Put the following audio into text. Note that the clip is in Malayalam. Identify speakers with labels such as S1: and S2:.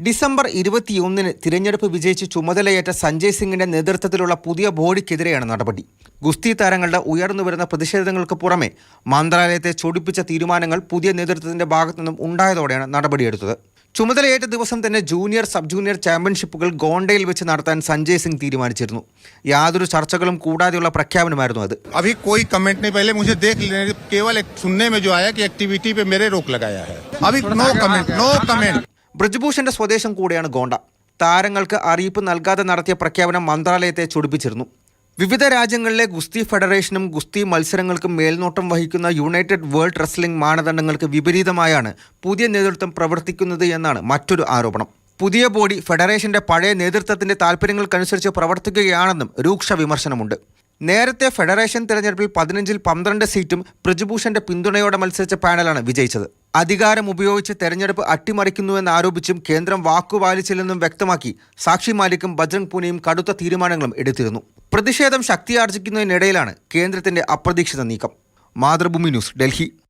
S1: ഡിസംബർ ഇരുപത്തിയൊന്നിന് തിരഞ്ഞെടുപ്പ് വിജയിച്ച് ചുമതലയേറ്റ സഞ്ജയ് സിംഗിന്റെ നേതൃത്വത്തിലുള്ള പുതിയ ബോഡിക്കെതിരെയാണ് നടപടി ഗുസ്തി താരങ്ങളുടെ ഉയർന്നുവരുന്ന പ്രതിഷേധങ്ങൾക്ക് പുറമെ മന്ത്രാലയത്തെ ചൊടിപ്പിച്ച തീരുമാനങ്ങൾ പുതിയ നേതൃത്വത്തിന്റെ ഭാഗത്തു നിന്നും ഉണ്ടായതോടെയാണ് നടപടിയെടുത്തത് ചുമതലയേറ്റ ദിവസം തന്നെ ജൂനിയർ സബ് ജൂനിയർ ചാമ്പ്യൻഷിപ്പുകൾ ഗോണ്ടയിൽ വെച്ച് നടത്താൻ സഞ്ജയ് സിംഗ് തീരുമാനിച്ചിരുന്നു യാതൊരു ചർച്ചകളും കൂടാതെയുള്ള പ്രഖ്യാപനമായിരുന്നു അത്
S2: अभी कोई कमेंट नहीं पहले मुझे देख लेने केवल एक सुनने में जो आया कि एक्टिविटी पे मेरे रोक लगाया है अभी नो कमेंट नो कमेंट
S1: ബ്രജ്ഭൂഷന്റെ സ്വദേശം കൂടെയാണ് ഗോണ്ട. താരങ്ങൾക്ക് അറിയിപ്പ് നൽകാതെ നടത്തിയ പ്രഖ്യാപനം മന്ത്രാലയത്തെ ചൊടിപ്പിച്ചിരുന്നു. വിവിധ രാജ്യങ്ങളിലെ ഗുസ്തി ഫെഡറേഷനും ഗുസ്തി മത്സരങ്ങൾക്കും മേൽനോട്ടം വഹിക്കുന്ന യുണൈറ്റഡ് വേൾഡ് റെസ്ലിംഗ് മാനദണ്ഡങ്ങൾക്ക് വിപരീതമായാണ് പുതിയ നേതൃത്വം പ്രവർത്തിക്കുന്നത് എന്നാണ് മറ്റൊരു ആരോപണം. പുതിയ ബോഡി ഫെഡറേഷന്റെ പഴയ നേതൃത്വത്തിന്റെ താൽപ്പര്യങ്ങൾക്കനുസരിച്ച് പ്രവർത്തിക്കുകയാണെന്നും രൂക്ഷ വിമർശനമുണ്ട്. നേരത്തെ ഫെഡറേഷൻ തെരഞ്ഞെടുപ്പിൽ പതിനഞ്ചിൽ പന്ത്രണ്ട് സീറ്റും ബ്രിജ്ഭൂഷന്റെ പിന്തുണയോടെ മത്സരിച്ച പാനലാണ് വിജയിച്ചത്. അധികാരം ഉപയോഗിച്ച് തെരഞ്ഞെടുപ്പ് അട്ടിമറിക്കുന്നുവെന്നാരോപിച്ചും കേന്ദ്രം വാക്കുപാലിച്ചില്ലെന്നും വ്യക്തമാക്കി. സാക്ഷി മാലിക്കും ബജ്രംഗ് പൂനെയും കടുത്ത തീരുമാനങ്ങളും എടുത്തിരുന്നു. പ്രതിഷേധം ശക്തിയാർജിക്കുന്നതിനിടയിലാണ് കേന്ദ്രത്തിന്റെ അപ്രതീക്ഷിത നീക്കം. മാതൃഭൂമി ന്യൂസ് ഡൽഹി.